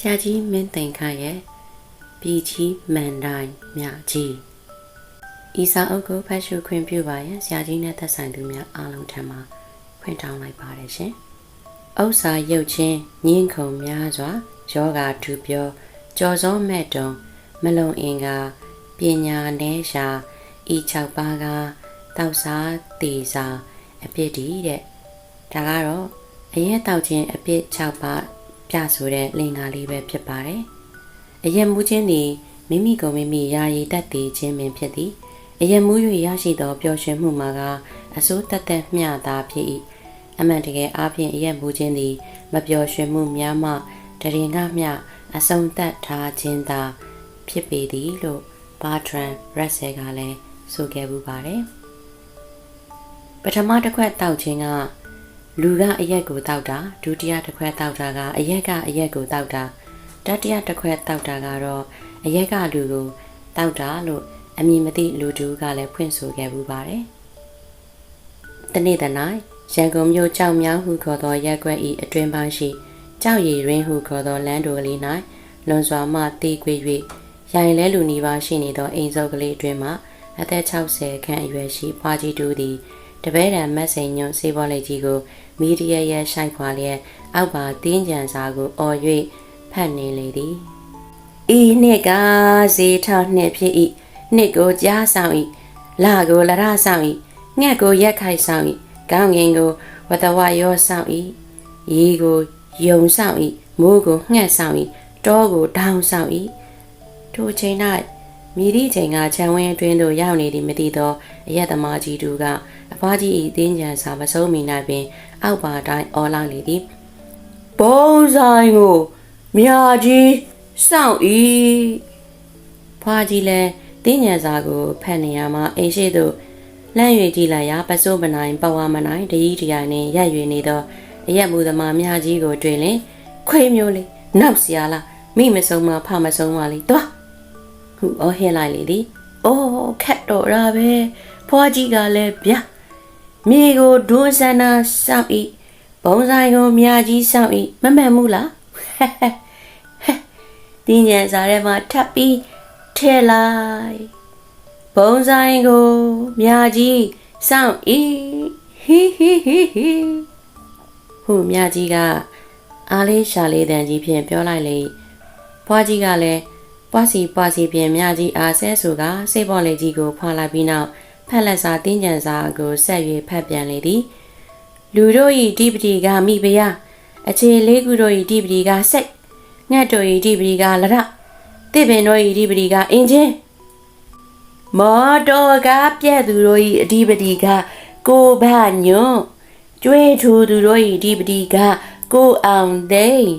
ဆရာကြီးမင်းသိန်ခန့်ရဲ့ပြည်ကြီးမန်တိုင်းမြကြီးဤစာအုပ်ကိုဖတ်ရှုခွင့်ပြုပါရန်ဆရာကြီးနဲ့သက်ဆိုင်သူများအားလုံးထံမှခွင့်တောင်းလိုက်ပါတယ်ရှင်။ဥစ္စာရုပ်ချင်းညင်းခုန်များစွာယောဂထူပြောကြော်စောမဲ့တုံမလုံအင်္ဂါပညာနဲ့ရှာဤ6ပါးကတောက်စားတေစာအပြစ်တည်တဲ့ဒါကတော့အရက်တောက်ခြင်းအပြစ်6ပါး ပြဆိုတဲ့လင်္ကာလေးပဲဖြစ်ပါတယ်။အရက်မူးခြင်းသည်မိမိကိုယ်မိမိယာယီတတ်တည်ခြင်းပင်ဖြစ်သည်။အရက်မူး၍ရရှိသောပျော်ရွှင်မှုမှာကအစိုးတတ်တဲ့မျှသာဖြစ်၏။အမှန်တကယ်အားဖြင့်အရက်မူးခြင်းသည်မပျော်ရွှင်မှုများမှတရင်ကမျှအဆုံးသတ်ထားခြင်းသာဖြစ်ပေသည်လို့ဘာထရန်ရက်ဆယ်ကလည်းဆိုခဲ့ပူပါတယ်။ပထမတစ်ခွက်တောက်ခြင်းက လူကအရက်ကိုတောက်တာဒုတိယတစ်ခွက်တောက်တာကအရက်ကအရက်ကိုတောက်တာတတိယတစ်ခွက်တောက်တာကတော့အရက်ကလူကိုတောက်တာလို့အမည်မသိလူတူကလည်းဖွင့်ဆိုခဲ့ပူပါတယ်။တနေ့တနိုင်ရန်ကုန်မြို့ကြောက်မြောင်းဟုခေါ်သောရက်ကွက်ဤအတွင်ပိုင်းရှိကြောက်ရည်ရင်းဟုခေါ်သောလမ်းတော်ကလေး၌လွန်စွာမှတေးကွေ၍ရိုင်လဲလူနီပါရှိနေသောအိမ်စောကလေးအတွင်မှအသက်60ခန့်အရွယ်ရှိဖွားကြီးတူသည်တပည့်တံမက်စိန်ညွန့်စေဘောလေးကြီးကို မီဒီယာရဲ့ရှိုက်ခွာလျက်အောက်ပါတင်းကြံစာကိုအော်၍ဖတ်နေလေသည်ဤနှစ်ကဇေထနှစ်ဖြစ်၏နှစ်ကိုကြားဆောင်၏လာကိုလရဆောင်၏ငှက်ကိုရက်ခိုက်ဆောင်၏ကောင်းငင်ကိုဝတဝရောဆောင်၏ရေကိုယုံဆောင်၏မိုးကိုငှက်ဆောင်၏တောကိုဒေါင်းဆောင်၏ထိုချိန်၌မိသည့်ချိန်ကခြံဝင်းအတွင်းသို့ရောက်နေသည်မသိသောအယက်သမားကြီးတူကအဖွားကြီး၏တင်းကြံစာမဆုံးမီ၌ပင် အောက်ပါတိုင်းအော်လာလေသည်ဘုံဆိုင်ကိုမြာကြီးစောင့်ဤဖွာကြီးလည်းတင်းညာစာကိုဖတ်နေရမှာအိမ်ရှိသူလန့်၍ကြည့်လိုက်ရာပစိုးမနိုင်ပဝါမနိုင်တကြီးတရားနဲ့ရက်၍နေသောအရက်မူသမားမြာကြီးကိုတွေ့လင်ခွေမျိုးလေးနောက်စရာလားမိမဆုံးမဖမဆုံးမလေးသွားဟုအော်ဟဲလိုက်လေသည်အော်ခက်တော့ရာပဲဖွာကြီးကလည်းဗျာ မိကိုဒွန်းဆန္နာစောင့်ဤဘုံဆိုင်ကိုမြာကြီးစောင့်ဤမမှန်ဘူးလားတင်းညံစားထဲမှာထပ်ပြီးထဲလိုက်ဘုံဆိုင်ကိုမြာကြီးစောင့်ဤဟီဟီဟီဟီဟုမြာကြီးကအားလေးရှာလေးတန်ကြီးဖြင့်ပြောလိုက်လေဖွားကြီးကလည်းပွားစီပွားစီဖြင့်မြာကြီးအားဆဲဆိုကစိတ်ပေါ်လေကြီးကိုဖွာလိုက်ပြီးနောက် ဖက်လက်စာတင်းကြံစာကိုဆက်၍ဖတ်ပြန်လေသည်လူတို့၏ဒီပတိကမိဖုရားအခြေလေးခုတို့၏ဒီပတိကစိတ်ငှက်တို့၏ဒီပတိကလရတိပင်တို့၏ဒီပတိကအင်းချင်းမော်တော်ကပြက်သူတို့၏အဓိပတိကကိုဗညွန့်ကျွေးထူသူတို့၏ဒီပတိကကိုအောင်သိန်း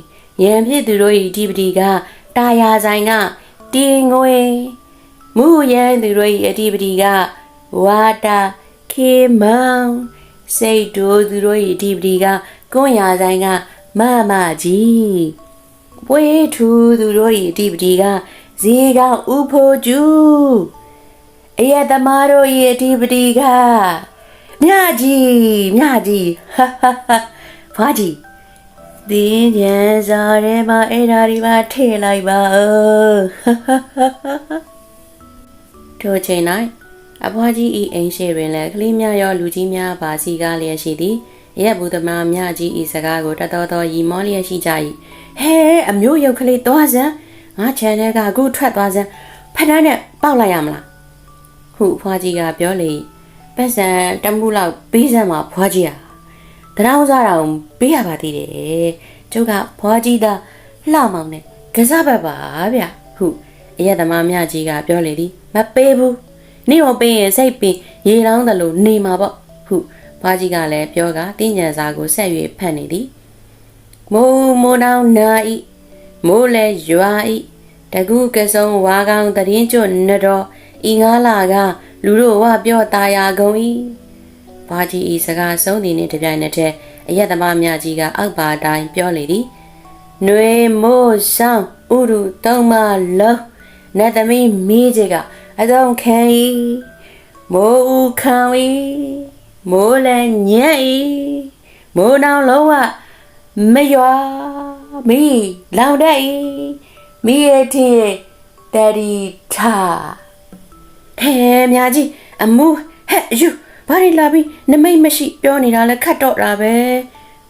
ရံဖြစ်သူတို့၏ဒီပတိကတာယာဆိုင်ကတင်းငွေမူရန်သူတို့၏အဓိပတိက ဝါတာခေမောင်စိတ်တို့သူတို့၏အဓိပတိကကွန်ရာဆိုင်ကမမကြီးပွေးထူသူတို့၏အဓိပတိကဇေကောင်ဥဖိုကျူအယသမားတို့၏အဓိပတိကမြကြီးမြကြီးဟာဟာဟာဖွားကြီးတင်းကျန်စားထဲမှာအဲ့ဓာဒီပါထည့်လိုက်ပါဦးထိုချိန်၌ အဖွားကြီးဤအိမ်ရှိတွင်လည်းကလေးများရောလူကြီးများပါစီကားလျက်ရှိသည်ရက်ဘူးသမားမြကြီးဤစကားကိုတတော်တော်ရီမောလျက်ရှိကြ၏ဟဲအမျိုးရုပ်ကလေးသွားစမ်းငါခြံထဲကအခုထွက်သွားစမ်းဖက်တန်းနဲ့ပေါက်လိုက်ရမလားဟုအဖွားကြီးကပြောလေပတ်စံတမှုလောက်ပေးစမ်းမှာဖွားကြီးဟာတရားဥစားတာကိုပေးရပါသေးတယ်ကျုပ်ကဖွားကြီးသားလှမောင်နဲ့ကစားပတ်ပါဗျဟုအရက်သမားမြကြီးကပြောလေသည်မပေးဘူး နေမပေးရင်စိတ်ပင်ရေလောင်းတယ်လို့နေမှာပေါ့ဟုဖွားကြီးကလည်းပြောကတင်းညံစာကိုဆက်၍ဖတ်နေသည်မိုးမိုးတောင်နာဤမိုးလဲရွာဤတကူကစုံဝါကောင်တရင်ကျွတ်နတော်ဤငါလာကလူတို့ဝပြောตายာကုန်ဤဘာကြီးဤစကားဆုံးသည်နှင့်တပြိုင်နက်တည်းအယက်သမားများကြီးကအောက်ပါတိုင်းပြောလေသည်။နှွေမိုးဆောင်ဥရုသုံးမလုံးနတ်သမီးမိကြီးက အတုံးခံဤမိုးဦးခံဤမိုးလည်းညက်ဤမိုးနောင်လုံးဝမရွာမီလောင်တဲ့ဤမီရဲ့ထင်တရီထာဟဲမြာကြီးအမူဟဲ့ယူဘာရီလာပြီးနမိတ်မရှိ ပြောနေတာလဲခတ်တော့တာပဲ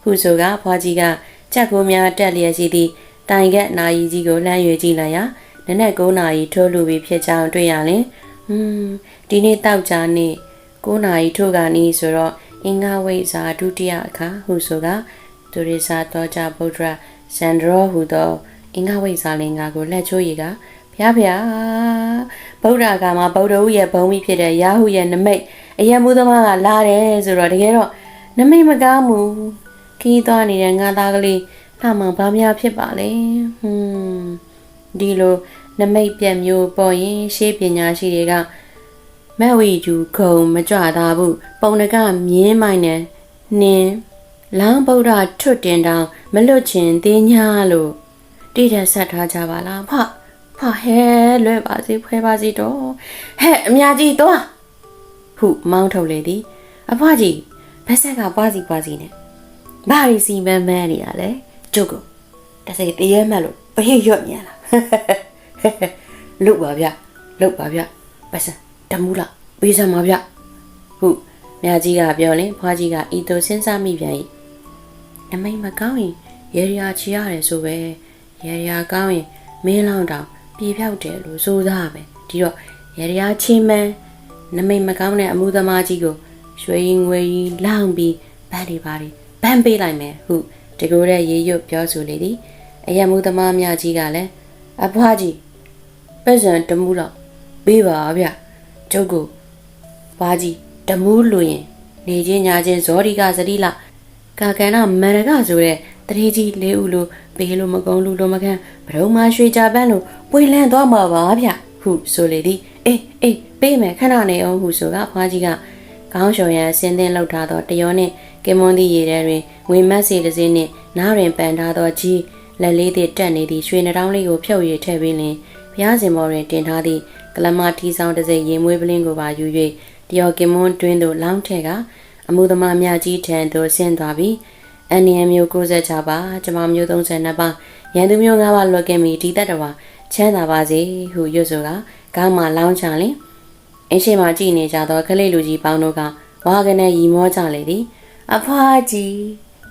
ဟုဆိုကဖွာကြီးကချက်ကိုများတက်လျက်ရှိသည့်တိုင်ကက်နာယီကြီးကိုလှမ်းရွေကြည့်လိုက်ရာ နနက်9နာရီထိုးလူပြီးဖြစ်ကြောင်းတွေ့ရလင်ဟွန်းဒီနေ့တောက်ကြနေ့9နာရီထိုးကနီးဆိုတော့အင်္ဂါဝိဇ္ဇာဒုတိယအခါဟုဆိုကသူရိစာတော်ကြဗုဒ္ဓဇန်ဒရောဟူသောအင်္ဂါဝိဇ္ဇာလင်္ကာကိုလက်ချိုးရည်ကဖျားဖျားဗုဒ္ဓကမှာဗုဒ္ဓဦးရဲ့ဘုံမိဖြစ်တဲ့ရာဟုရဲ့နမိတ်အယံမှုသမားကလာတယ်ဆိုတော့တကယ်တော့နမိတ်မကောင်းဘူးခီးသွားနေတဲ့ငါသားကလေးလှမှန်ဘာများဖြစ်ပါလဲဟွန်း ဒီလိုနမိတ်ပြက်မျိုးပေါ်ရင်ရှေးပညာရှိတွေကမက်ဝီကျူခုံမကြွသားဘူးပုံတကမြင်းမိုင်နဲ့နင်းလောင်းဗုဒ္ဓထွတ်တင်တောင်မလွတ်ချင်သေးညာလို့တိထက်ဆက်ထားကြပါလားဖဖဟဲလွဲပါစေဖွဲပါစေတော့ဟဲ့အများကြီးတော့ဟုမောင်းထုတ်လေသည်အဖွားကြီးဘက်ဆက်ကပွားစီပွားစီနဲ့ဘာရီစီမန်းမန်းနေရလဲကျုပ်ကတစိတရေမှတ်လို့ဘရိတ်ရွတ်မြန်လား လုတ်ပါဗျလုတ်ပါဗျပတ်စံတမူးလားပေးစမ်းပါဗျဟုမြာကြီးကပြောရင်ဖွားကြီးကဤသို့စဉ်းစားမိပြန်၏နမိတ်မကောင်းရင်ရေရာချီရတယ်ဆိုပဲရေရာကောင်းရင်မင်းလောင်းတောင်ပြေဖြောက်တယ်လို့စိုးစားပဲဒီတော့ရေရာချင်းမန်းနမိတ်မကောင်းတဲ့အမှုသမားကြီးကိုရွှေငွေကြီးလောင်းပြီးဗတ်တွေပါတွေဗန်းပေးလိုက်မယ်ဟုတကူတဲ့ရေရွတ်ပြောဆိုလေသည်အယံမှုသမားများကြီးကလည်း အဖွားကြီးပတ်စံတမှုတော့ပေးပါဗျကျုပ်ကိုဘာကြီးတမှုလူရင်နေချင်းညာချင်းဇောဒီကစတိလကာကန်နာမန္တကဆိုတဲ့တရေကြီးလေးဦးလိုပေးလို့မကုန်းလူလိုမခန့်ဘရုံမရွှေကြပန်းလို့ပွေလန့်သွားမှာပါဗျဟုဆိုလေသည်အေးအေးပေးမယ်ခဏနေအောင်ဟုဆိုကဖွားကြီးကကောင်းရှော်ရန်ဆင်းသင်းလောက်ထားသောတယောနှင့်ကင်မွန်သည့်ရေထဲတွင်ဝင်မတ်စီတစ်စင်းနှင့်နားတွင်ပန်ထားသောကြီး လက်လေးသည့်တက်နေသည့်ရွှေနှောင်းလေးကိုဖြုတ်ရထည့်ပြီးလင်ဘုရားရှင်မော်တွင်တင်ထားသည့်ကလမထီဆောင်တစ်စိမ်ရင်မွေးပလင်းကိုပါယူ၍တယောကင်မွန်တွင်းသို့လောင်းထည့်ကအမှုသမားများကြီးထံသို့ဆင်းသွားပြီးအန်နီယမျိုး96ပါကျမမျိုး32ပါရန်သူမျိုး9ပါလွတ်ကင်ပြီးဒီတက်တော်ချမ်းသာပါစေဟုရွတ်ဆိုကကောင်းမှလောင်းချလင်အင်းရှိမှကြည်နေကြသောခလေးလူကြီးပေါင်းတို့ကဝါကနေရီမောကြလေသည်အဖွားကြီး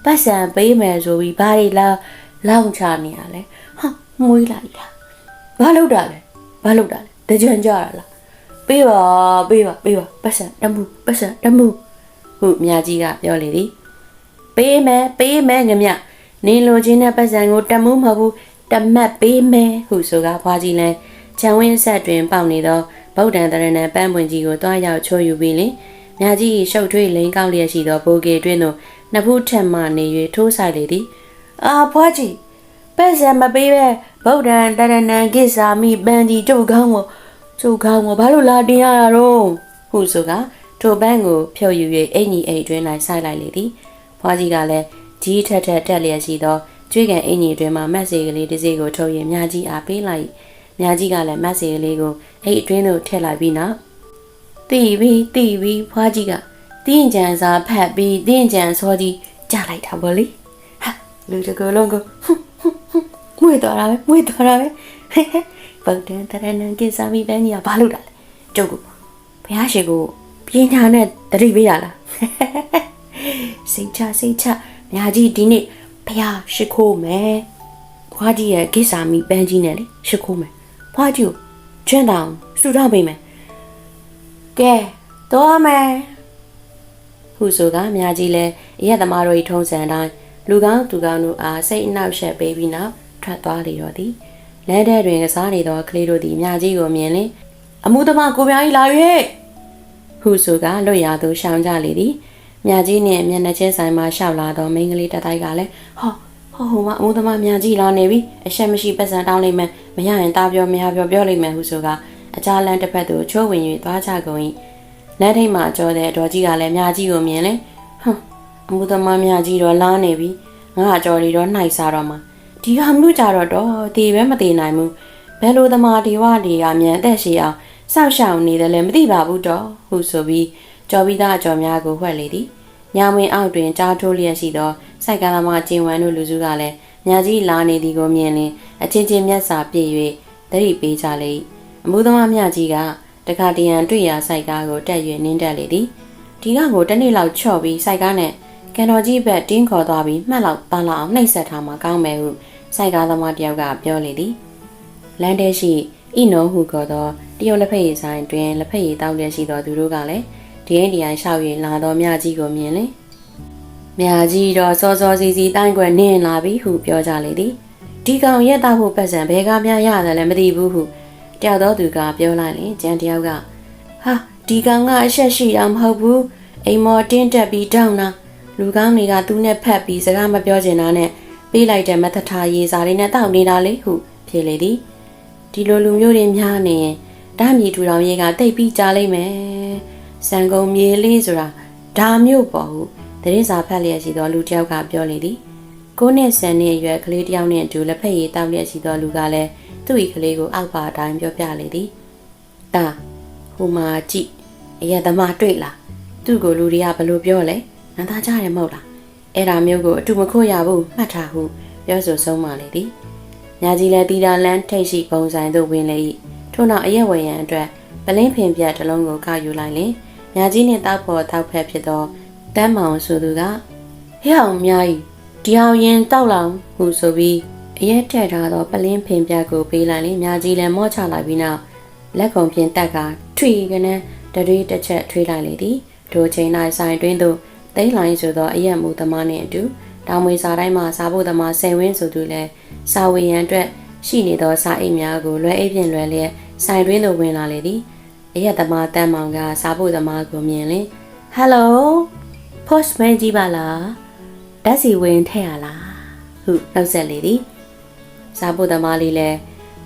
ပတ်စံပေးမယ်ဆိုပြီးဘာတွေလာ လောင်းချနေရလဲဟာမွေးလိုက်လားဘာလုပ်တာလဲဘာလုပ်တာလဲတကြံကြရလားပေးပါပေးပါပေးပါပတ်စံတမှုပတ်စံတမှုဟုမြာကြီးကပြောလေသည်ပေးမယ်ပေးမယ်ငမြနင်းလိုချင်းတဲ့ပတ်စံကိုတမှုမဟုတ်ဘူးတမတ်ပေးမယ်ဟုဆိုကားဖွားကြီးလဲခြံဝင်းဆက်တွင်ပေါက်နေသောဗုဒ္ဓံတရဏံပန်းပွင့်ကြီးကိုတွားရောက်ချိုးယူပြီးလင်မြာကြီးရှုပ်ထွေးလိန်ကောက်လျက်ရှိသောဘိုးကေတွင်သို့နှစ်ဖူးထက်မှနေ၍ထိုးဆိုင်လေသည် အာဖွားကြီးပတ်စံမပေးပဲဗုဒ္ဓံတရဏံကိစ္ဆာမိပန်းကြီးကျုပ်ကောင်းကိုကျုပ်ကောင်းကိုဘာလို့လာတင်ရတာတော့ဟုဆိုကထိုပန်းကိုဖြုတ်ယူ၍အင်ကြီးအိတ်တွင်၌ဆိုင်လိုက်လေသည်ဖွားကြီးကလည်းကြီးထက်ထက်တက်လျက်ရှိသောကျွေးကန်အင်ကြီးတွင်မှမက်ဆေကလေးတစ်စီးကိုထုတ်၍မြာကြီးအားပေးလိုက်မြာကြီးကလည်းမက်ဆေကလေးကိုအိတ်အတွင်းသို့ထည့်လိုက်ပြီးနောက်တီးပြီးတီးပြီးဖွားကြီးကတင်းကြံစာဖတ်ပြီးတင်းကြံစောကြီးကြားလိုက်တာပေါ့လေဟာ လူတကလုံးကိုငွေတော်တာပဲငွေတော်တာပဲဗုဒ္ဓံတရဏံကိစာမိပန်းကြီးကဘာလို့တာလဲကျုပ်ကဘုရားရှိခိုးပညာနဲ့တတိပေးရလားစိတ်ချစိတ်ချမြာကြီးဒီနေ့ဘုရားရှိခိုးမယ်ဖွားကြီးရဲ့ကိစာမိပန်းကြီးနဲ့လေရှိခိုးမယ်ဖွားကြီးကိုချမ်းတောင်စူတော့ပေးမယ်ကဲတော့မယ်ဟုဆိုကမြာကြီးလဲအရက်သမားတို့၏ထုံးစံတိုင်း လူကောင်းသူကောင်းတို့အားစိတ်အနှောက်အယှက်ပေးပြီးနောက်ထွက်သွားလေတော့သည်လမ်းထဲတွင်ကစားနေသောကလေးတို့သည်မြာကြီးကိုမြင်လင်အမှုသမားကိုပြောင်းကြီးလာ၍ဟုဆိုကလွတ်ရသူရှောင်ကြလေသည်မြာကြီးနှင့်မျက်နှာချင်းဆိုင်မှရှောက်လာသောမိန်းကလေးတစ်တိုက်ကလည်းဟောဟောဟိုမအမှုသမားမြာကြီးလာနေပြီအရှက်မရှိပတ်စံတောင်းလိမ့်မယ်မရရင်တာပြောမရပြောပြောလိမ့်မယ်ဟုဆိုကအကြလန်းတစ်ဖက်သို့ချိုးဝင်၍သွားကြကုန်၏လမ်းထိပ်မှကြောတဲ့အတော်ကြီးကလည်းမြာကြီးကိုမြင်လေဟွန်း အမှုသမားမြာကြီးတော့လာနေပြီငါကြော်လီတော့နှိုက်စားတော့မှာဒီဟာမှုကြတော့တော့ဒီပဲမသေးနိုင်ဘူးဘယ်လိုသမားဒီဝတွေကမြန်အသက်ရှည်အောင်စောက်ရှောင်နေတယ်လည်းမသိပါဘူးတော့ဟုဆိုပြီးကြော်ပြီးသားအကြော်များကိုဝှက်လေသည်ညမွင်အောက်တွင်ကြားထိုးလျက်ရှိသောစိုက်ကလာမကျင်ဝမ်းတို့လူစုကလည်းမြာကြီးလာနေသည်ကိုမြင်လင်အချင်းချင်းမျက်စာပြည့်၍သတိပေးကြလေ၏အမှုသမားမြကြီးကတခါတရံတွေ့ရာစိုက်ကားကိုတက်၍နင်းတက်လေသည်ဒီကကိုတစ်နေ့လောက်ချော့ပြီးစိုက်ကားနဲ့ ကန်တော်ကြီးဘက်တင်းခေါ်သွားပြီးမှတ်လောက်ပန်းလောက်အောင်နှိပ်ဆက်ထားမှကောင်းမယ်ဟုစိုက်ကားသမားတယောက်ကပြောလေသည်လမ်းထဲရှိဤနိုဟုခေါ်သောတရုတ်လက်ဖက်ရည်ဆိုင်တွင်လက်ဖက်ရည်တောက်လျက်ရှိသောသူတို့ကလည်းဒီအိမ်ဒီအိုင်လျှောက်၍လာသောမြကြီးကိုမြင်လင်မြာကြီးတော့စောစောစီစီတိုင်းကွယ်နင်းလာပြီဟုပြောကြလေသည်ဒီကောင်ရက်တော့ဖို့ပတ်စံဘဲကားများရတယ်လည်းမသိဘူးဟုတယောက်သောသူကပြောလိုက်ရင်ကျန်တယောက်ကဟာဒီကောင်ကအဆက်ရှိတာမဟုတ်ဘူးအိမ်မော်တင်းတက်ပြီးတောင်းတာ လူကောင်းတွေကသူ့နဲ့ဖက်ပြီးစကားမပြောချင်တာနဲ့ပေးလိုက်တဲ့မသထာရေးစာလေးနဲ့တောက်နေတာလေဟုဖြေလေသည်ဒီလိုလူမျိုးတွေများနေရင်ဓာမြေထူတော်ရေးကတိတ်ပြီးကြားလိမ့်မယ်စံကုန်မြေလေးဆိုတာဒါမျိုးပေါ့ဟုသတင်းစာဖတ်လျက်ရှိသောလူတစ်ယောက်ကပြောလေသည်ကိုနှစ်ဆန်နှစ်အရွယ်ကလေးတစ်ယောက်နဲ့အတူလက်ဖက်ရည်တောက်လျက်ရှိသောလူကလည်းသူ့၏ကလေးကိုအောက်ပါအတိုင်းပြောပြလေသည်တာဟိုမှာကြည့်အရက်သမားတွေ့လားသူ့ကိုလူတွေကဘလို့ပြောလဲ နန်းသားကြတယ်မဟုတ်လားအဲ့ဒါမျိုးကိုအတူမခွရဘူးမှတ်ထားဟုပြောဆိုဆုံးမလေသည်ညာကြီးလည်းတီတာလန်းထိတ်ရှိပုံစံသို့ဝင်လေ၏ထို့နောက်အရက်ဝယ်ရန်အတွက်ပလင်းဖင်ပြတ်တစ်လုံးကိုကောက်ယူလိုက်လင်ညာကြီးနှင့်တောက်ဖို့တောက်ဖက်ဖြစ်သောတမ်းမောင်ဆိုသူကဟဲ့အောင်အများကြီးဒီအောင်ရင်တောက်လောင်ဟုဆိုပြီးအရက်ထက်ထားသောပလင်းဖင်ပြတ်ကိုပေးလိုက်ရင်မြာကြီးလည်းမော့ချလိုက်ပြီးနောက်လက်ကုံပြင်တက်ကထွေကနန်းတရွေးတစ်ချက်ထွေးလိုက်လေသည်ဒိုချိန်၌ဆိုင်တွင်းသို့ သိမ်းလိုင်းဆိုသောအရက်မူသမားနှင့်အတူတောင်မွေစာတိုင်းမှာစားဖို့သမားဆယ်ဝင်းဆိုသူလည်းစာဝေရန်အတွက်ရှိနေသောစာအိတ်များကိုလွယ်အိတ်ဖြင့်လွယ်လျက်ဆိုင်တွင်းသို့ဝင်လာလေသည်အရက်သမားတမ်းမောင်ကစားဖို့သမားကိုမြင်လင်ဟယ်လို post မဲကြီးပါလားဓာတ်စီဝင်ထည့်ရလားဟုနှုတ်ဆက်လေသည်စားဖို့သမားလေးလည်း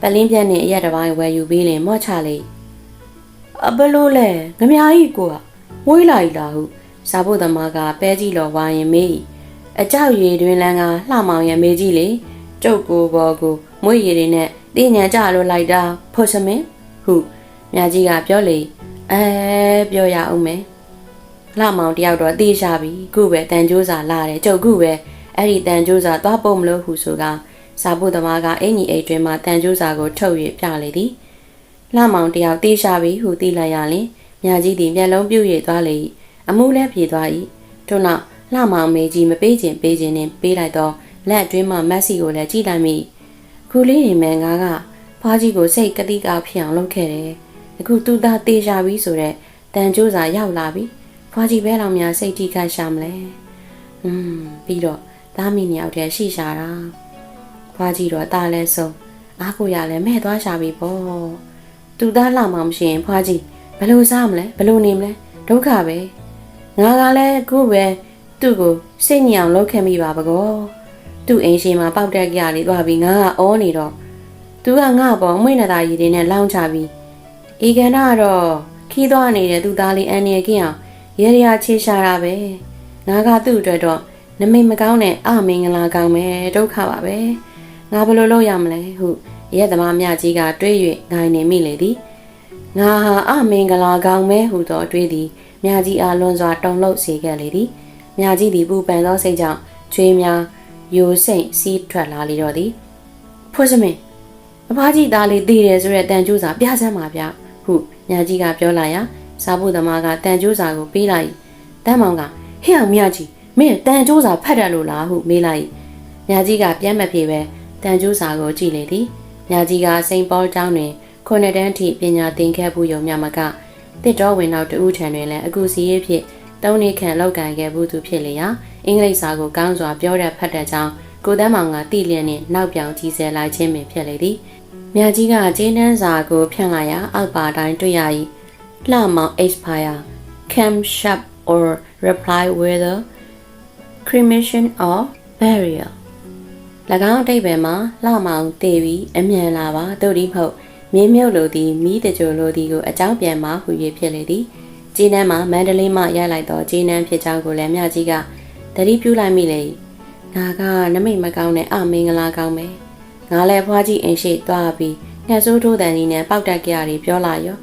ပလင်းပြက်နဲ့အရက်တစ်ပိုင်းဝယ်ယူပြီးလင်မော့ချလေအဘလို့လဲငမယာကြီးကိုကဝေးလာ E လားဟု စားဖို့သမားကပဲကြီးလော်ဝိုင်းရင်မေးအကြောက်ရည်တွင်လန်းကလှမောင်ရဲ့မေးကြီးလေကျုပ်ကိုဘောကိုမွေးရည်တွေနဲ့တင်းညံကြလို့လိုက်တာဖို့စမင်းဟုမြာကြီးကပြောလေအဲပြောရအောင်မယ်လှမောင်တယောက်တော့တေးရှာပြီခုပဲတန်ကြိုးစာလာတယ်ကျုပ်ခုပဲအဲ့ဒီတန်ကြိုးစာသွားပုံမလို့ဟုဆိုကစာဖို့သမားကအင်ကြီးအိတ်တွင်မှတန်ကြိုးစာကိုထုတ်၍ပြလေသည်လှမောင်တယောက်တေးရှာပြီဟုသိလိုက်ရလင်မြာကြီးသည်မျက်လုံးပြုတ်၍သွားလေ၏ အမှုလည်းပြေသွား၏ထို့နောက်လှမောင်မေကြီးမပေးခြင်းပေးခြင်းနှင့်ပေးလိုက်တော့လက်အတွင်းမှမက်ဆီကိုလည်းကြည့်လိုက်မိခုလေးနေမယ်ငါကဖွားကြီးကိုစိတ်ကတိကဖြစ်အောင်လုပ်ခဲ့တယ်အခုသူသားတေးရှာပြီဆိုတော့တန်ကြိုးစာရောက်လာပြီ ဖွာကြီးပဲလောင်များစိတ်ထိခိုက်ရှာမလဲ။อืมပြီးတော့သားမိနှစ်ယောက်တည်းရှိရှာတာ။ဖွာကြီးတော့ตาလဲဆုံးအားကိုရလဲမဲ့သွားရှာပြီပေါ့။သူသားလာမှမရှိရင်ဖွာကြီးဘယ်လိုစားမလဲဘယ်လိုနေမလဲဒုက္ခပဲ။ ငါကလည်းအခုပဲသူ့ကိုစိတ်ညစ်အောင်လုပ်ခဲ့မိပါပကော။သူ့အိမ်ရှိမှာပေါက်တက်ကြလေးသွားပြီးငါကအောနေတော့သူကငါ့ပေါ်မွေးနေတာရည်တွေနဲ့လောင်းချပြီးအေကန်နာကတော့ခီးသွားနေတဲ့သူသားလေးအန်နေကင်းအောင်ရေရချေရှာတာပဲငါကသူ့အတွက်တော့နမိတ်မကောင်းတဲ့အမင်္ဂလာကောင်းပဲဒုက္ခပါပဲငါဘယ်လိုလုပ်ရမလဲဟုရဲသမားမြကြီးကတွေး၍ငိုင်းနေမိလေသည်ငါဟာအမင်္ဂလာကောင်းပဲဟုသောအတွေးသည် မြကြီးအားလွန်စွာတုန်လှုပ်စေခဲ့လေသည်မြကြီးသည်ပူပန်သောစိတ်ကြောင့်ချွေးများယိုစိတ်စီးထွက်လာလေတော့သည်ဖွစမင်းအဖားကြီးသားလေးတည်တယ်ဆိုတဲ့တန်ကျိုးစာပြဆန်းပါဗျဟုမြကြီးကပြောလာရာစားဖို့သမားကတန်ကြိုးစာကိုပေးလိုက်တန်းမောင်ကဟဲ့အောင်မြကြီးမင်းတန်ကြိုးစာဖတ်တယ်လို့လားဟုမေးလိုက်မြကြီးကပြန်မပြေပဲတန်ကြိုးစာကိုကြည့်လေသည်မြကြီးကစိန်ပေါကျောင်းတွင်ခုနှစ်တန်းထိပညာသင်ခဲ့မှုယုံမြမက တစ်တော်ဝင်နောက်တူးထံတွင်လည်းအကူစီရေးဖြင့်တုံးနေခန့်လောက်ကန်ခဲ့မှုသူဖြစ်လေရာအင်္ဂလိပ်စာကိုကောင်းစွာပြောတတ်ဖတ်တတ်ကြောင်းကိုတန်းမောင်ကတိလျက်နှင့်နောက်ပြောင်ကြီးစဲလိုက်ခြင်းပင်ဖြစ်လေသည်မြကြီးကကျင်းနှန်းစာကိုဖြန့်လာရာအောက်ပါတိုင်းတွေ့ရ၏လှမောင် expire cam sharp or reply with a cremation or burial ၎င်းအတိတ်ပဲမှာလှမောင်တည်ပြီးအမြန်လာပါတို့ဒီမဟုတ် မြင်းမြုပ်လိုသည်မိတကြိုလိုသည်ကိုအကြောင်းပြန်မှဟူ၍ဖြစ်လေသည်ဂျင်းနန်းမှာမန္တလေးမှရလိုက်သောဂျင်းနန်းဖြစ်ကြောင်းကိုလည်းမြကြီးကတတိပြုလိုက်မိလေ၏ငါကနမိတ်မကောင်းတဲ့အမင်္ဂလာကောင်းပဲငါလည်းဖွားကြီးအိမ်ရှိသွားပြီးညဆိုးထိုးတန်ကြီးနဲ့ပောက်တက်ကြရီပြောလာရော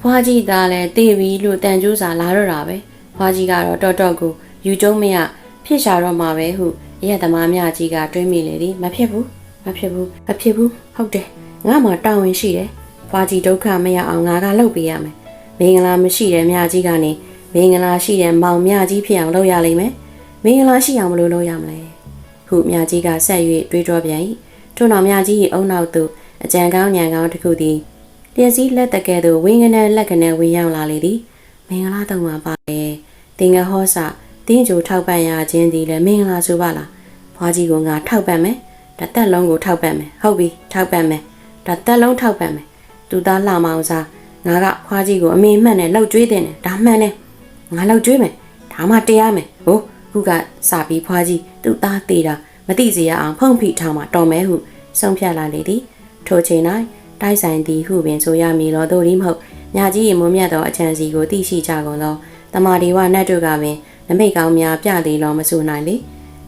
ဖွားကြီးသားလည်းတည်ပြီးလို့တန်ကျိုးစာလာတော့တာပဲဖွားကြီးကတော့တော်တော်ကိုယူကျုံးမရဖြစ်ရှာတော့မှာပဲဟုရက်သမားများကြီးကတွေးမိလေသည်မဖြစ်ဘူးမဖြစ်ဘူးမဖြစ်ဘူးဟုတ်တယ် ငါမှတာဝန်ရှိတယ်ဖွာကြီးဒုက္ခမရအောင်ငါကလုပ်ပေးရမယ်မင်္ဂလာမရှိတဲ့မြကြီးကနေမင်္ဂလာရှိတဲ့မောင်မြကြီးဖြစ်အောင်လုပ်ရလိမ့်မယ်မင်္ဂလာရှိအောင်မလို့လုပ်ရမလဲဟုမြကြီးကဆက်၍တွေးတောပြန်၏ထို့နောက်မြကြီး၏အုံနောက်သို့အကြံကောင်းညံကောင်းတစ်ခုသည်လျက်စည်းလက်တကဲ့သို့ဝင်းကနေလက်ကနေဝင်ရောက်လာလေသည်မင်္ဂလာတော့မှာပါလေတင်ငဟောစာတင်းကြိုထောက်ပံ့ရခြင်းသည်လည်းမင်္ဂလာဆိုပါလားဖွာကြီးကငါထောက်ပံ့မယ်တသက်လုံးကိုထောက်ပံ့မယ်ဟုတ်ပြီထောက်ပံ့မယ် တသက်လုံးထောက်ပံ့မယ်သူသားလှမအောင်စားငါကဖွာကြီးကိုအမေမှတ်နဲ့လှုပ်ကြွေးတင်တယ်ဒါမှန်တယ်ငါလှုပ်ကြွေးမယ်ဒါမှတရားမယ်ဟိုခုကစာပြီးဖွာကြီးသူသားသေးတာမသိစေရအောင်ဖုံဖိထားမှတော်မဲဟုဆုံးဖြတ်လာလေသည်ထိုချိန်၌တိုက်ဆိုင်သည်ဟုပင်ဆိုရမည်လောတို့ဒီမဟုတ်ညာကြီးရေမွန်မြတ်သောအချမ်းစီကိုသိရှိကြကုန်သောတမာဒီဝနတ်တို့ကပင်နမိတ်ကောင်းများပြသည်လောမဆိုနိုင်လေ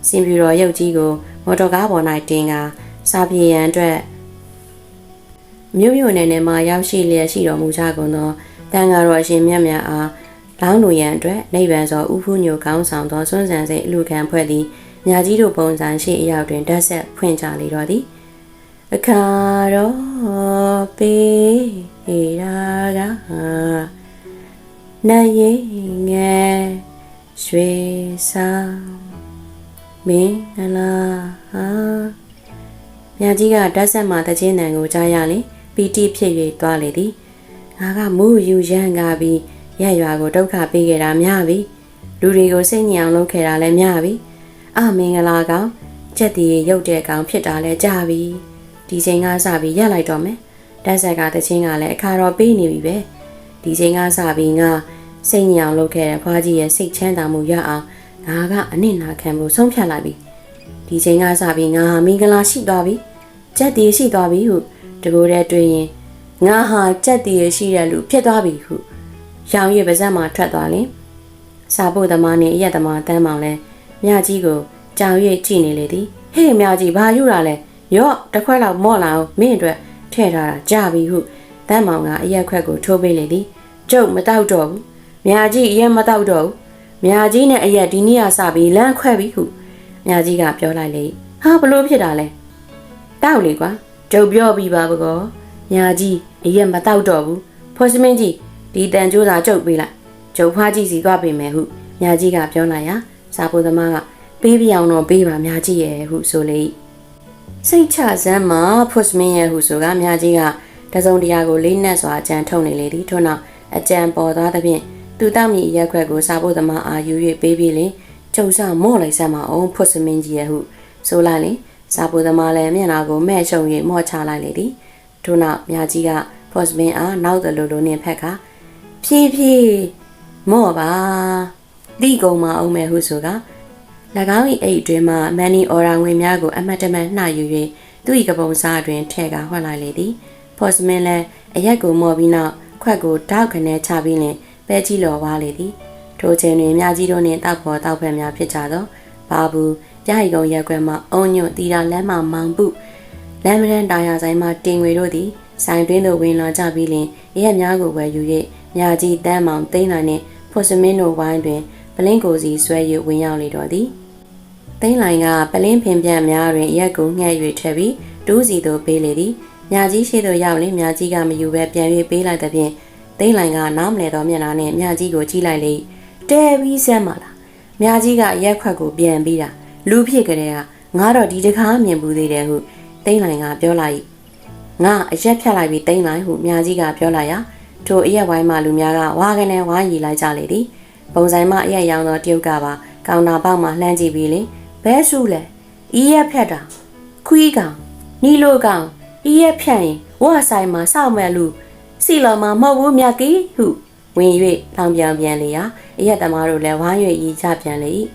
စင်ပြူတော်ရုပ်ကြီးကိုမော်တော်ကားပေါ်၌တင်ကာစာပြေရန်အတွက် မြို့မြို့နယ်နယ်မှာရောက်ရှိလျက်ရှိတော်မူကြကုန်သောတန်ဃာတော်အရှင်မြတ်များအားလောင်းလူရန်အတွက်နိဗ္ဗာန်သောဥဖုညိုကောင်းဆောင်သောစွန့်ဆန်စိတ်အလူခံဖွဲ့သည်ညာကြီးတို့ပုံစံရှိအရောက်တွင်ဓာတ်ဆက်ဖွင့်ကြလေတော်သည်အခါတော့ပေးရာကနရေငယ်ရွှေဆောင်မင်္ဂလာဟာမြတ်ကြီးကဓာတ်ဆက်မှာတခြင်းတန်ကိုကြားရလေ ပီတိဖြစ်၍သွားလေသည်ငါကမူးယူရန်ကားပြီးရက်ရွာကိုဒုက္ခပေးခဲ့တာများပြီလူတွေကိုစိတ်ညစ်အောင်လုပ်ခဲ့တာလည်းများပြီအမင်္ဂလာကောင်ချက်တည်ရုပ်တဲ့ကောင်ဖြစ်တာလည်းကြပြီဒီချိန်ကစပြီးရက်လိုက်တော့မယ်ဓာတ်ဆက်ကတခြင်းကလည်းအခါတော့ပေးနေပြီပဲဒီချိန်ကစပြီးငါစိတ်ညစ်အောင်လုပ်ခဲ့တဲ့ဖွားကြီးရဲ့စိတ်ချမ်းသာမှုရအောင်ငါကအနစ်နာခံဖို့ဆုံးဖြတ်လိုက်ပြီဒီချိန်ကစပြီးငါဟာမင်္ဂလာရှိသွားပြီချက်တည်ရှိသွားပြီဟု တကူတဲ့တွေ့ရင်ငါဟာချက်တည်ရှိတဲ့လူဖြစ်သွားပြီဟုရောင်ရည်ပါဇက်မှာထွက်သွားလင်စာဖို့သမားနဲ့အရက်သမားတန်းမောင်လဲမြကြီးကိုကြောင်ရည်ကြည့်နေလေသည်ဟေ့မြကြီးဘာယူတာလဲရော့တစ်ခွက်လောက်မော့လာအောင်မင်းအတွက်ထည့်ထားတာကြပြီဟုတန်းမောင်ကအရက်ခွက်ကိုထိုးပေးလေသည်ကျုပ်မတောက်တော့ဘူးမြကြီးအရက်မတောက်တော့ဘူးမြကြီးနဲ့အရက်ဒီနေ့ကစပြီးလမ်းခွဲပြီဟုမြကြီးကပြောလိုက်လေဟာဘလို့ဖြစ်တာလဲတောက်လေကွာ ကျုပ်ပြောပြီးပါဘကောညာကြီးအရက်မတောက်တော့ဘူးဖော်စမင်းကြီးဒီတန်ကြိုးစာကျုပ်ပေးလိုက်ကျုပ်ဖားကြည့်စီသွားပေးမယ်ဟုညာကြီးကပြောလိုက်ရာစာဖို့သမားကပေးပြအောင်တော့ပေးပါညာကြီးရဲ့ဟုဆိုလေစိတ်ချစမ်းမှာဖော်စမင်းရဲ့ဟုဆိုကညာကြီးကတစုံတရာကိုလေးနက်စွာအကြံထုတ်နေလေသည်ထို့နောက်အကြံပေါ်သွားသဖြင့်သူတောက်မြရက်ခွက်ကိုစာဖို့သမားအာယူ၍ပေးပြီးလင်ကျုံစမော့လိုက်စမ်းမအောင်ဖော်စမင်းကြီးရဲ့ဟုဆိုလိုက်လင် စာပိုသမားလည်းမျက်နှာကိုမဲ့ရှုံ၍မော့ချလိုက်လေသည်ထို့နောက်မြကြီးကဖော့စပင်အားနောက်သလိုလိုနှင့်ဖက်ကဖြည်းဖြည်းမော့ပါတိကုံမအောင်မယ်ဟုဆိုက၎င်း၏အိတ်တွင်မှမန်နီအော်ရာငွေများကိုအမတ်တမန်နှယူ၍သူ၏ကပုံစားတွင်ထဲ့ကဟွက်လိုက်လေသည်ဖော့စမင်လည်းအရက်ကိုမော့ပြီးနောက်ခွက်ကိုတောက်ခနဲချပြီးလင်ပဲကြီးလော်ဝါလေသည်ထိုချိန်တွင်မြကြီးတို့နှင့်တောက်ဖော်တောက်ဖက်များဖြစ်ကြသောဘာဘူး ပြဟီကုံရက်ွက်မှအုံညွတ်တီတာလမ်းမှမောင်ပုလမ်းမရန်တာယာဆိုင်မှတင်ငွေတို့သည်ဆိုင်တွင်းသို့ဝင်လာကြပြီးလင်ရက်များကိုဝယ်ယူ၍မြကြီးတန်းမောင်သိန်းလာနှင့်ဖွစမင်းတို့ဝိုင်းတွင်ပလင်းကိုစီဆွဲ၍ဝင်ရောက်လေတော့သည်သိန်းလိုင်ကပလင်းဖင်ပြန့်များတွင်ရက်ကိုငှက်၍ထည့်ပြီးဒူးစီသို့ပေးလေသည်မြကြီးရှိသို့ရောက်လင်မြကြီးကမယူဘဲပြန်၍ပေးလိုက်သဖြင့်သိန်းလိုင်ကနားမလဲသောမျက်နှာနှင့်မြကြီးကိုကြည့်လိုက်လေတဲပြီးစမ်းပါလားမြကြီးကရက်ခွက်ကိုပြန်ပြီးတာ လူဖြစ်ကြတဲ့ကငါတော့ဒီတကားမြင်ဘူးသေးတယ်ဟုတိမ့်လိုင်ကပြောလိုက်ငါအရက်ဖြတ်လိုက်ပြီးတိမ့်လိုင်ဟုမြာကြီးကပြောလိုက်ရာထိုအရက်ဝိုင်းမှလူများကဝါကနေဝါရီလိုက်ကြလေသည်ပုံဆိုင်မှအရက်ရောင်းသောတရုတ်ကပါကောင်နာပေါက်မှလှမ်းကြည့်ပြီးလေဘဲစုလဲဤရက်ဖြတ်တာခွီးကောင်နီလိုကောင်ဤရက်ဖြတ်ရင်ဝါဆိုင်မှာစောက်မဲ့လူစီလော်မှာမဟုတ်ဘူးမြတ်ကြီးဟုဝင်၍လောင်ပြန်ပြန်လေရာအရက်သမားတို့လည်းဝါရွေရီချပြန်လေ၏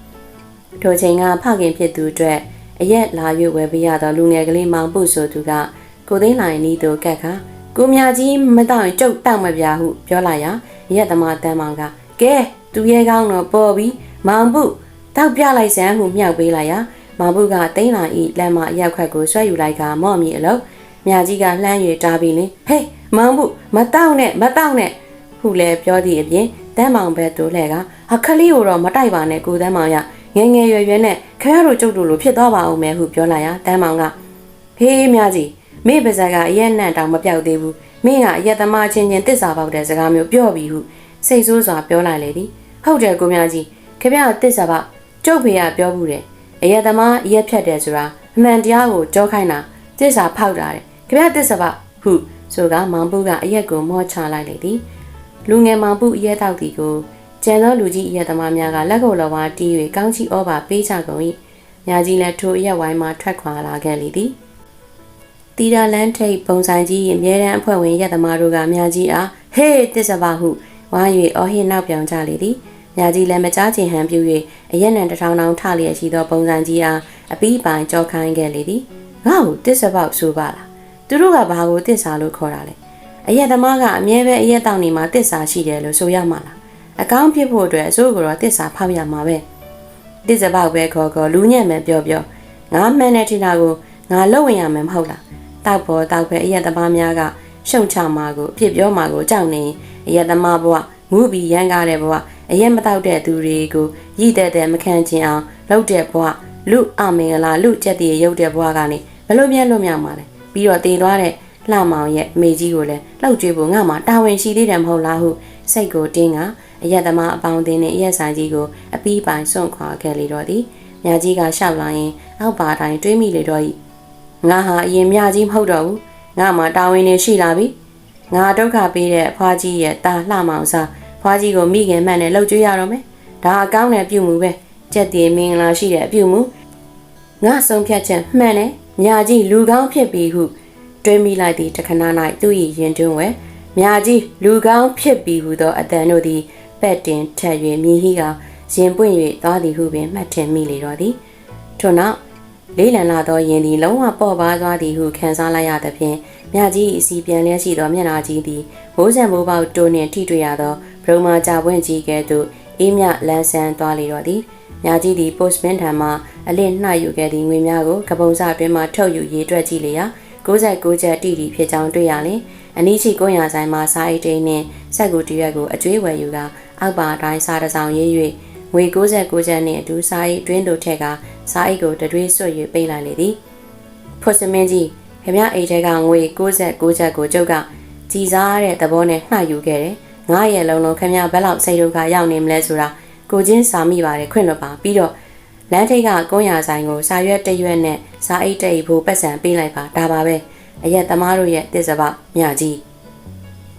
ထိုချိန်ကဖခင်ဖြစ်သူအတွက်အရက်လာရွေဝယ်ပေးရသောလူငယ်ကလေးမောင်ပုဆိုသူကကိုသိန်းလိုင်နီးသူကက်ကကိုမြကြီးမတော့ရင်ကျုပ်တောက်မပြဟုပြောလိုက်ရာရက်သမားတန်းမောင်ကကဲသူရဲကောင်းတော့ပေါ်ပြီးမောင်ပုတောက်ပြလိုက်စမ်းဟုမြောက်ပေးလိုက်ရာမောင်ပုကသိန်းလိုင်ဤလက်မအရက်ခွက်ကိုဆွဲယူလိုက်ကမော့မီအလို့မြကြီးကလှမ်း၍တားပြီးလင်ဟေးမောင်ပုမတောက်နဲ့မတောက်နဲ့ဟုလည်းပြောသည့်အပြင်တန်းမောင်ဘက်တို့လှဲ့ကအခလေးကိုတော့မတိုက်ပါနဲ့ကိုတန်းမောင်ရ ငယ်ငယ်ရွယ်ရွယ်နဲ့ခင်ဗျားတို့ကျုပ်တို့လိုဖြစ်သွားပါအောင်မယ်ဟုပြောလိုက်ရာတန်းမောင်ကဟေးမြကြီးမင်းပါဇက်ကအရက်နံ့တောင်မပြောက်သေးဘူးမင်းကအရက်သမားချင်းချင်းတစ္ဆာပေါက်တဲ့စကားမျိုးပြောပြီးဟုစိတ်ဆိုးစွာပြောလိုက်လေသည်ဟုတ်တယ်ကိုမြကြီးခင်ဗျားတစ္ဆာပေါက်ကျုပ်ဖေကပြောဘူးတယ်အရက်သမားအရက်ဖြတ်တယ်ဆိုတာအမှန်တရားကိုကြောခိုင်းတာတစ္ဆာဖောက်တာတယ်ခင်ဗျားတစ္ဆာပေါက်ဟုဆိုကမောင်ပုကအရက်ကိုမော့ချလိုက်လေသည်လူငယ်မောင်ပုအရက်တောက်တီကို ကျန်သောလူကြီးအရက်သမားများကလက်ကုပ်လဝါတီး၍ကောင်းချီဩဘာပေးချကုန်၏ညာကြီးလည်းထိုအရက်ဝိုင်းမှထွက်ခွာလာခဲ့လေသည်တီတာလန်ထိတ်ပုံစံကြီးအမြဲတမ်းအဖွဲ့ဝင်ရက်သမားတို့ကမြကြီးအားဟေးတစ္ဆပါဟုဝါ၍အော်ဟစ်နောက်ပြောင်ကြလေသည်မြကြီးလည်းမကြားချင်ဟန်ပြု၍အရက်နံတစ်ထောင်ထောင်ထလျက်ရှိသောပုံစံကြီးအားအပီးပိုင်ကြောခိုင်းခဲ့လေသည်ငါ့ကိုတစ္ဆပေါက်ဆိုပါလားသူတို့ကဘာကိုတစ္ဆာလို့ခေါ်တာလဲအရက်သမားကအမြဲပဲအရက်တောင်နေမှာတစ္ဆာရှိတယ်လို့ဆိုရမှာလား အကောင်းဖြစ်ဖို့အတွက်အစိုးကိုတော့တစ္ဆာဖောက်ရမှာပဲတစ္ဆပေါက်ပဲခေါ်ခေါ်လူညံ့မယ်ပြောပြောငါမှန်တဲ့ထင်တာကိုငါလုံဝင်ရမယ်မဟုတ်လားတောက်ပေါ်တောက်ပဲအရက်သမားများကရှုံချမှာကိုအဖြစ်ပြောမှာကိုကြောက်နေအရက်သမားဘဝငူးပြီးရမ်းကားတဲ့ဘဝအရက်မတောက်တဲ့သူတွေကိုရည်တဲ့တဲ့မခံချင်အောင်လုပ်တဲ့ဘဝလူအမင်္ဂလာလူကြက်တည်းရုပ်တဲ့ဘဝကနေဘလို့မြတ်လွတ်မြောက်မှာလဲပြီးတော့တည်သွားတဲ့လှမောင်ရဲ့အမေကြီးကိုလည်းလှုပ်ကြွေးဖို့ငါမှတာဝန်ရှိသေးတယ်မဟုတ်လားဟုစိတ်ကိုတင်းက အရက်သမားအပေါင်းအသင်းနဲ့အရက်ဆိုင်ကြီးကိုအပီးပိုင်စွန့်ခွာခဲ့လေတော့သည်မြကြီးကရှောက်လာရင်အောက်ပါတိုင်းတွေးမိလေတော့၏ငါဟာအရင်မြကြီးမဟုတ်တော့ဘူးငါမှတာဝန်နေရှိလာပြီငါဒုက္ခပေးတဲ့ဖွားကြီးရဲ့တာလှမောင်စားဖွားကြီးကိုမိခင်မှန်နဲ့လှုပ်ကြွေးရတော့မယ်ဒါအကောင်းတဲ့ပြုမှုပဲကြက်တည်မင်္ဂလာရှိတဲ့အပြုမှုငါဆုံးဖြတ်ချက်မှန်တယ်မြကြီးလူကောင်းဖြစ်ပြီဟုတွေးမိလိုက်သည့်တခဏ၌သူ့၏ရင်တွင်းဝဲမြကြီးလူကောင်းဖြစ်ပြီဟုသောအတန်တို့သည် ပက်တင်ထက်၍မြည်ဟိကရင်ပွင့်၍သွားသည်ဟုပင်မှတ်ထင်မိလေတော့သည်ထို့နောက်လေးလံလာသောယင်သည်လုံးဝပေါ့ပါသွားသည်ဟုခံစားလိုက်ရသဖြင့်မြကြီးအစီပြန်လျက်ရှိသောမျက်နှာကြီးသည်ဘိုးဆံဘိုးပေါက်တိုးနှင့်ထိတွေ့ရသောဗြဟ္မာကြပွင့်ကြီးကဲ့သို့အေးမြလန်းဆန်းသွားလေတော့သည်မြကြီးသည် postman ထံမှအလင့်နှှယူခဲ့သည့်ငွေများကိုကပုံစအတွင်းမှထုတ်ယူရေးတွက်ကြည့်လျာ69ချက်တိတိဖြစ်ကြောင်းတွေ့ရလင်အနီးရှိကုန်းရဆိုင်မှာစားအိတ်တိန်နှင့်စက်ကူတရက်ကိုအကျွေးဝယ်ယူက အောက်ပါအတိုင်းစားတစောင်ရေး၍ငွေ69ချက်နှင့်အတူစားအိတ်တွင်းတို့ထက်ကစားအိတ်ကိုတတွေးဆွတ်၍ပိတ်လိုက်လေသည်ဖွတ်စမင်းကြီးခမအိတ်ထဲကငွေ69ချက်ကိုကျုပ်ကကြည်စားတဲ့သဘောနဲ့နှှယူခဲ့တယ်ငါရဲ့လုံးလုံးခမဘက်လောက်စိတ်ဒုက္ခရောက်နေမလဲဆိုတာကိုချင်းစာမိပါတယ်ခွင့်လွတ်ပါပြီးတော့လမ်းထိပ်ကကုန်းရဆိုင်ကိုစာရွက်တရွက်နဲ့စာအိတ်တိတ်ဖို့ပတ်စံပေးလိုက်ပါဒါပါပဲအရက်သမားတို့ရဲ့တစ်စပမြကြီး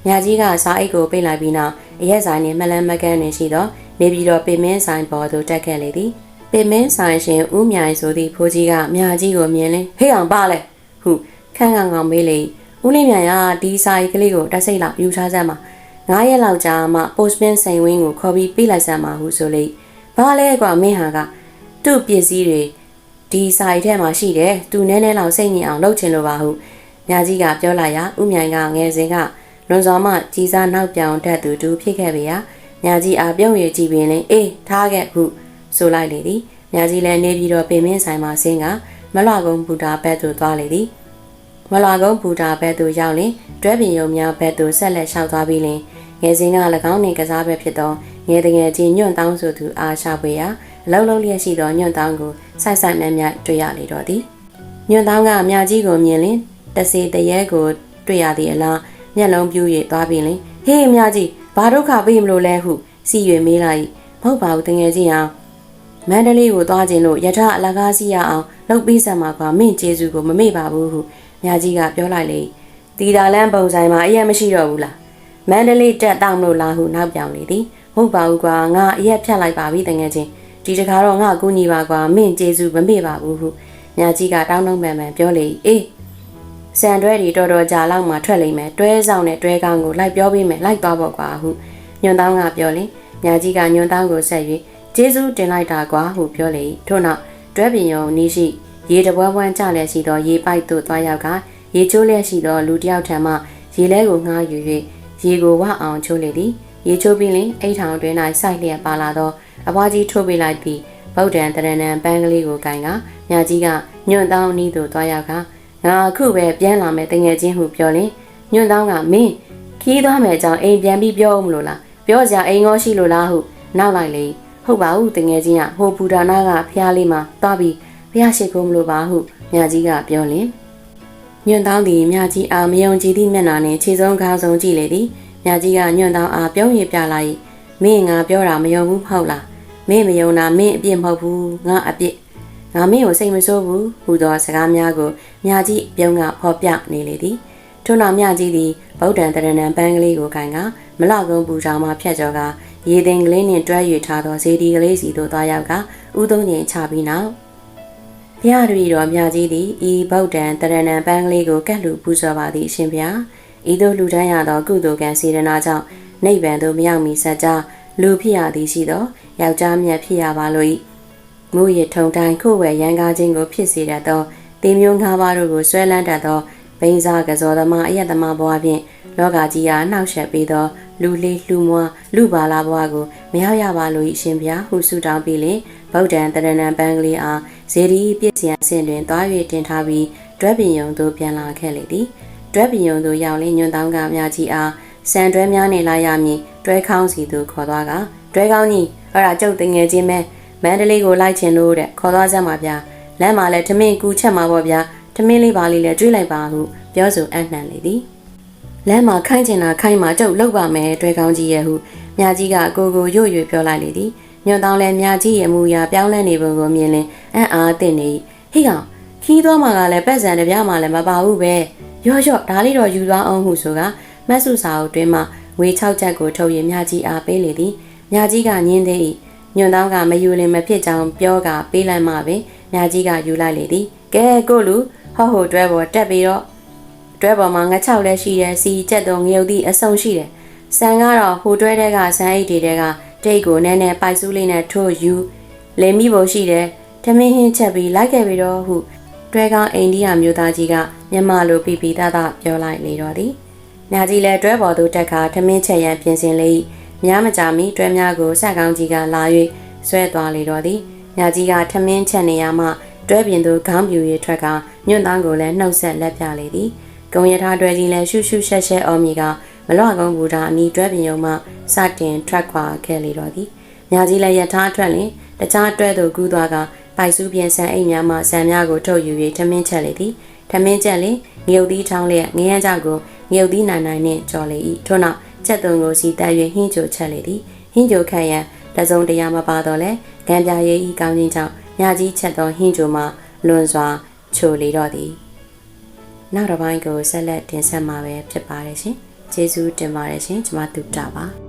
မြကြီးကစာအိတ်ကိုပေးလိုက်ပြီးနောက်အရက်ဆိုင်နဲ့မလန်းမကန်းနေရှိတော့နေပြီးတော့ပင်မင်းဆိုင်ပေါ်သို့တက်ခဲ့လေသည်ပင်မင်းဆိုင်ရှင်ဦးမြိုင်ဆိုသည့်ဖိုးကြီးကမြကြီးကိုမြင်လင်းဟေးအောင်ပါလဲဟုခန့်ခန့်ကောင်မေးလေဦးလေးမြိုင်ကဒီစာအိတ်ကလေးကိုတက်စိတ်လောက်ယူထားစမ်းပါ9ရက်လောက်ကြာမှ postman စိန်ဝင်းကိုခေါ်ပြီးပေးလိုက်စမ်းပါဟုဆိုလေဘာလဲကွာမင်းဟာကသူ့ပစ္စည်းတွေဒီစာရီထဲမှာရှိတယ်သူနည်းနည်းလောက်စိတ်ညစ်အောင်လုပ်ချင်လို့ပါဟုညာကြီးကပြောလိုက်ရာဥမြိုင်ကငယ်စဉ်က လွန်စော်မှကြီးစားနောက်ပြောင်တတ်သူတူဖြစ်ခဲ့ပေရာညာကြီးအားပြုံးရကြည့်ပင်လင်းအေးထားခဲ့ဟုဆိုလိုက်လေသည်ညာကြီးလည်းနေပြီးတော့ပင်မင်းဆိုင်မှာဆင်းကမလွကုန်းဘူတာဘက်သို့သွားလေသည်မလွကုန်းဘူတာဘက်သို့ရောက်လင်တွဲပင်ယုံများဘက်သို့ဆက်လက်လျှောက်သွားပြီးလင်ငယ်စဉ်က၎င်းနှင့်ကစားပဲဖြစ်သောငယ်တငယ်ချင်းညွန့်တောင်းဆိုသူအားရှာဖွေရာအလုံးလုံးလျက်ရှိသောညွန့်တောင်းကိုဆိုက်ဆိုက်မြတ်မြတ်တွေ့ရလေတော့သည်ညွန့်တောင်းကမြကြီးကိုမြင်လင်တစေတရေကိုတွေ့ရသည့်အလား မျက်လုံးပြူး၍သွားပြီးလင်ဟေးမြကြီးဘာဒုက္ခပေးမလို့လဲဟုစီ၍မေးလိုက်မဟုတ်ပါဘူးတငယ်ချင်းအောင်မန္တလေးကိုသွားခြင်းလို့ယထအလကားစီရအောင်လှုပ်ပြီးဆက်မှာကွာမင်းကျေးဇူးကိုမမေ့ပါဘူးဟုမြကြီးကပြောလိုက်လေတီတာလန်းပုံဆိုင်မှာအရက်မရှိတော့ဘူးလားမန္တလေးတက်တောင်းလို့လားဟုနောက်ပြောင်လေသည်ဟုတ်ပါဘူးကွာငါအရက်ဖြတ်လိုက်ပါပြီတငယ်ချင်းဒီတခါတော့ငါကူညီပါကွာမင်းကျေးဇူးမမေ့ပါဘူးဟုညာကြီးကတောင်းတုံးပန်ပန်ပြောလေအေး စံတွဲတွေတော်တော်ကြာလောက်မှထွက်လိမ့်မယ်တွဲဆောင်နဲ့တွဲကောင်းကိုလိုက်ပြောပေးမယ်လိုက်သွားပေါ့ကွာဟုညွန်တောင်းကပြောလေညာကြီးကညွန်တောင်းကိုဆက်၍ကျေးဇူးတင်လိုက်တာကွာဟုပြောလေထို့နောက်တွဲပင်ယုံနီးရှိရေတပွဲဝမ်းကြလျက်ရှိသောရေပိုက်သို့သွားရောက်ကရေချိုးလျက်ရှိသောလူတစ်ယောက်ထံမှရေလဲကိုငှားယူ၍ရေကိုဝအောင်ချိုးလေသည်ရေချိုးပြီးလင်အိတ်ထောင်တွင်၌စိုက်လျက်ပါလာသောအဘွားကြီးထိုးပေးလိုက်ပြီးဗုဒ္ဓံတရဏံပန်းကလေးကိုကင်ကမြကြီးကညွန့်တောင်းနီးသို့သွားရောက်က ငါအခုပဲပြန်လာမယ်တငယ်ချင်းဟုပြောလင်ညွန့်တောင်းကမင်းခီးသွားမယ်ကြောင့်အိမ်ပြန်ပြီးပြောဦးမလို့လားပြောစရာအိမ်ငေါရှိလို့လားဟုနောက်လိုက်လေဟဟုတ်ပါဘူးတငယ်ချင်းကဟိုဘူဒါနာကဖះလေးမှာသွားပြီးဖះရှိခိုးမလို့ပါဟုမြကြီးကပြောလင်ညွန့်တောင်းသည်မြကြီးအားမယုံကြည်သည့်မျက်နှာနှင့်ခြေစုံကားဆုံးကြည့်လေသည်မြကြီးကညွန့်တောင်းအားပြုံးရပြလိုက်မင်းငါပြောတာမယုံဘူးမဟုတ်လားမင်းမယုံတာမင်းအပြစ်မဟုတ်ဘူးငါအပြစ် ငါမင်းကိုစိတ်မဆိုးဘူးဟူသောစကားများကိုမြကြီးပြုံးကဖော်ပြနေလေသည်ထို့နောက်မြကြီးသည်ဗုဒ္ဓံတရဏံပန်းကလေးကိုကင်ကမလကုံပူချောင်မှဖြတ်ကျော်ကရေသိမ်ကလေးနှင့်တွဲ၍ထားသောဇေဒီကလေးစီသို့သွားရောက်ကဥသုံးငင်ချပြီးနောက်ဘုရားတပည့်တော်မြကြီးသည်ဤဗုဒ္ဓံတရဏံပန်းကလေးကိုကတ်လူပူဇော်ပါသည်အရှင်ဘုရားဤသို့လူတန်းရသောကုသိုလ်ကံစေတနာကြောင့်နိဗ္ဗာန်သို့မရောက်မီစัจ जा လူဖြစ်ရသည်ရှိသောယောက်ျားမြတ်ဖြစ်ရပါလို့၏ မူရထုံတိုင်းခုဝယ်ရန်ကားခြင်းကိုဖြစ်စေတတ်သောတေမျိုးငါးပါးတို့ကိုဆွဲလန်းတတ်သောဘိန်းစားကစောသမားအယက်သမားဘဝဖြင့်လောကကြီးအားနှောက်ယှက်ပေးသော လူလေးလူမွားလူပါလာဘဝကိုမရောက်ရပါလို့အရှင်ဘုရားဟုဆုတောင်းပြီးလင်ဗုဒ္ဓံတရဏံပန်းကလေးအားဇေဒီပြည့်စံအဆင့်တွင်သွား၍တင်ထားပြီးတွဲပင်ယုံသို့ပြန်လာခဲ့လေသည်တွဲပင်ယုံသို့ရောက်လင်ညွန့်တောင်းကများကြီးအားစံတွဲများနေလာရမည်တွဲခေါင်းစီသို့ခေါ်သွားကတွဲခေါင်းကြီးအဲ့ဒါကျုပ်တငယ်ချင်းပဲ မန္တလေးကိုလိုက်ချင်လို့တဲ့ခေါ်သွားစမ်းပါဗျာလမ်းမှာလည်းထမင်းကူချက်မှာပေါ့ဗျာထမင်းလေးပါလေးလည်းတွေးလိုက်ပါဟုပြောဆိုအနှံလေသည်လမ်းမှာခိုင်းချင်တာခိုင်းမှာကျုပ်လောက်ပါမယ်တွဲကောင်းကြီးရဲ့ဟုမြကြီးကအကိုကိုရွရွပြောလိုက်လေသည်ညွန့်တောင်းလဲမြကြီးရဲ့မူရာပြောင်းလဲနေပုံကိုမြင်လင်အံ့အားသင့်နေဟိကောင်ခီးသွားမှာကလည်းပတ်စံတပြားမှလည်းမပါဘူးပဲရော့ရော့ဒါလေးတော့ယူသွားအောင်ဟုဆိုကမတ်စုစာအုပ်တွင်မှဝေ6ချက်ကိုထုတ်ရင်မြကြီးအားပေးလေသည်မြကြီးကညင်းသေး၏ ညွန့်တောင်းကမယူလင်မဖြစ်ကြောင်းပြောကပေးလိုက်မှပင်မြကြီးကယူလိုက်လေသည်ကဲကိုလူဟော့ဟိုတွဲပေါ်တက်ပြီးတော့တွဲပေါ်မှာငါ6လက်ရှိတယ်စီကျက်တော့ငရုတ်သည့်အဆုံရှိတယ်ဆန်ကတော့ဟိုတွဲတဲ့ကဆန်အိတ်တွေတဲ့ကတိတ်ကိုနည်းနည်းပိုက်စုလေးနဲ့ထိုးယူလေမိဖို့ရှိတယ်ထမင်းဟင်းချက်ပြီးလိုက်ခဲ့ပြီးတော့ဟုတွဲကောင်းအိန္ဒိယမျိုးသားကြီးကမျက်မှလိုပြပြသားသားပြောလိုက်လေတော့သည်ညာကြီးလည်းတွဲပေါ်သို့တက်ခါထမင်းချက်ရန်ပြင်ဆင်လေ၏ များမကြာမီတွဲများကိုဆက်ကောင်းကြီးကလာ၍ဆွဲသွားလေတော့သည်ညာကြီးကထမင်းချက်နေရမှတွဲပြင်သို့ခေါင်းပြူ၍ထွက်ကညွန့်သားကိုလည်းနှုတ်ဆက်လက်ပြလေသည်ကုံရထားတွဲကြီးလည်းရှုရှုရှက်ရှက်အော်မီကမလွကုန်းဘူတာအနီးတွဲပြင်ယုံမှစတင်ထွက်ခွာခဲ့လေတော့သည်ညာကြီးလည်းရထားထွက်လင်တခြားတွဲသို့ကူးသွားကပိုက်စုပြင်ဆန်အိမ်များမှဆန်များကိုထုတ်ယူ၍ထမင်းချက်လေသည်ထမင်းချက်လင်ငရုတ်သီးထောင်းလျက်ငရမ်းကြောက်ကိုငရုတ်သီးနိုင်နိုင်နှင့်ကြော်လေ၏ထို့နောက် ချက်သွန်ကိုစီတက်၍ဟင်းကြိုချက်လေသည်ဟင်းကြိုခန့်ရန်တစုံတရာမပါတော့လဲကံပြရေးဤကောင်းခြင်းကြောင့်ညကြီးချက်သောဟင်းကြိုမှာလွန်စွာချိုလေတော့သည်နောက်တစ်ပိုင်းကိုဆက်လက်တင်ဆက်မှာပဲဖြစ်ပါတယ်ရှင်ကျေးဇူးတင်ပါတယ်ရှင်ကျွန်မတူတာပါ